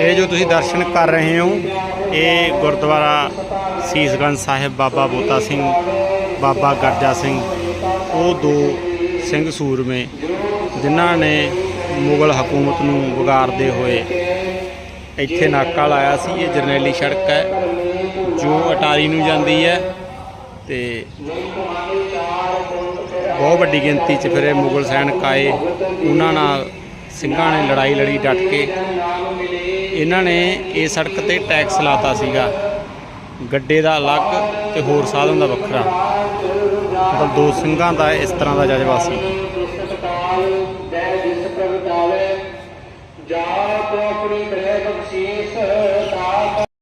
ਇਹ ਜੋ ਤੁਸੀਂ ਦਰਸ਼ਨ ਕਰ ਰਹੇ ਹੋ, ਇਹ ਗੁਰਦੁਆਰਾ ਸੀਸਗੰਜ ਸਾਹਿਬ ਬਾਬਾ ਬੋਤਾ ਸਿੰਘ, ਬਾਬਾ ਗਰਜਾ ਸਿੰਘ, ਉਹ ਦੋ ਸਿੰਘ ਸੂਰਮੇ, ਜਿਨ੍ਹਾਂ ਨੇ ਮੁਗਲ ਹਕੂਮਤ ਨੂੰ ਵਿਗਾੜਦੇ ਹੋਏ ਇੱਥੇ ਨਾਕਾ ਲਾਇਆ ਸੀ। ਇਹ ਜਰਨੈਲੀ ਸੜਕ ਹੈ, ਜੋ ਅਟਾਰੀ ਨੂੰ ਜਾਂਦੀ ਹੈ ਤੇ ਬਹੁਤ ਵੱਡੀ ਗਿਣਤੀ 'ਚ ਫਿਰ ਇਹ ਮੁਗਲ ਸੈਨਿਕ ਆਏ। ਉਹਨਾਂ ਨਾਲ ਸਿੰਘਾਂ ਨੇ ਲੜਾਈ ਲੜੀ ਡਟ ਕੇ ਇਹਨਾਂ ਨੇ ਇਹ ਸੜਕ ਤੇ ਟੈਕਸ ਲਾਤਾ ਸੀਗਾ। ਗੱਡੇ ਦਾ ਅਲੱਗ ਤੇ ਹੋਰ ਸਾਧਨ ਦਾ ਵੱਖਰਾ। ਮਤਲਬ ਦੋ ਸਿੰਘਾਂ ਦਾ ਇਸ ਤਰ੍ਹਾਂ ਦਾ ਜਜ਼ਬਾ ਸੀ। ਜਾਤ ਆਪਣੀ ਗ੍ਰਹਿ